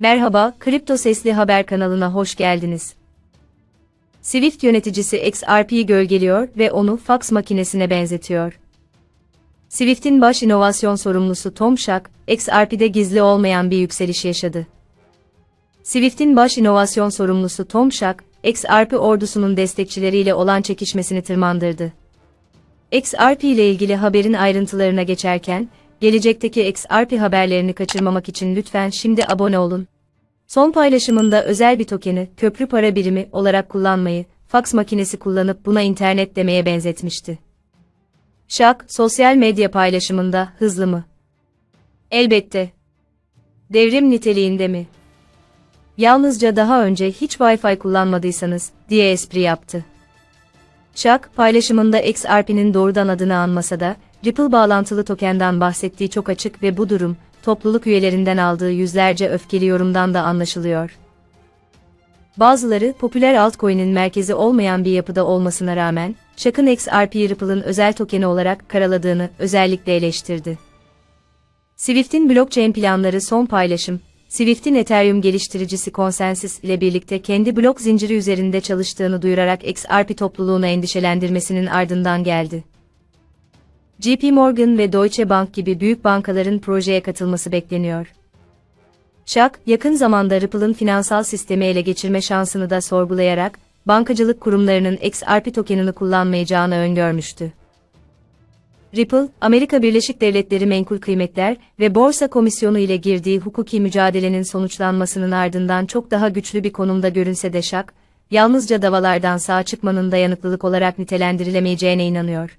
Merhaba, Kripto Sesli Haber kanalına hoş geldiniz. Swift yöneticisi XRP'yi gölgeliyor ve onu fax makinesine benzetiyor. Swift'in baş inovasyon sorumlusu Tom Schack, XRP'de gizli olmayan bir yükseliş yaşadı. Swift'in baş inovasyon sorumlusu Tom Schack, XRP ordusunun destekçileriyle olan çekişmesini tırmandırdı. XRP ile ilgili haberin ayrıntılarına geçerken, gelecekteki XRP haberlerini kaçırmamak için lütfen şimdi abone olun. Son paylaşımında özel bir tokeni, köprü para birimi olarak kullanmayı, fax makinesi kullanıp buna internet demeye benzetmişti. Şak, sosyal medya paylaşımında hızlı mı? Elbette. Devrim niteliğinde mi? Yalnızca daha önce hiç Wi-Fi kullanmadıysanız, diye espri yaptı. Şak, paylaşımında XRP'nin doğrudan adını anmasa da, Ripple bağlantılı tokenden bahsettiği çok açık ve bu durum, topluluk üyelerinden aldığı yüzlerce öfkeli yorumdan da anlaşılıyor. Bazıları, popüler altcoin'in merkezi olmayan bir yapıda olmasına rağmen, Shak'ın XRP'yi Ripple'ın özel tokeni olarak karaladığını özellikle eleştirdi. Swift'in blockchain planları son paylaşım, Swift'in Ethereum geliştiricisi Consensus ile birlikte kendi blok zinciri üzerinde çalıştığını duyurarak XRP topluluğunu endişelendirmesinin ardından geldi. JP Morgan ve Deutsche Bank gibi büyük bankaların projeye katılması bekleniyor. Şak, yakın zamanda Ripple'ın finansal sistemi ele geçirme şansını da sorgulayarak, bankacılık kurumlarının XRP tokenini kullanmayacağını öngörmüştü. Ripple, Amerika Birleşik Devletleri Menkul Kıymetler ve Borsa Komisyonu ile girdiği hukuki mücadelenin sonuçlanmasının ardından çok daha güçlü bir konumda görünse de Şak, yalnızca davalardan sağ çıkmanın dayanıklılık olarak nitelendirilemeyeceğine inanıyor.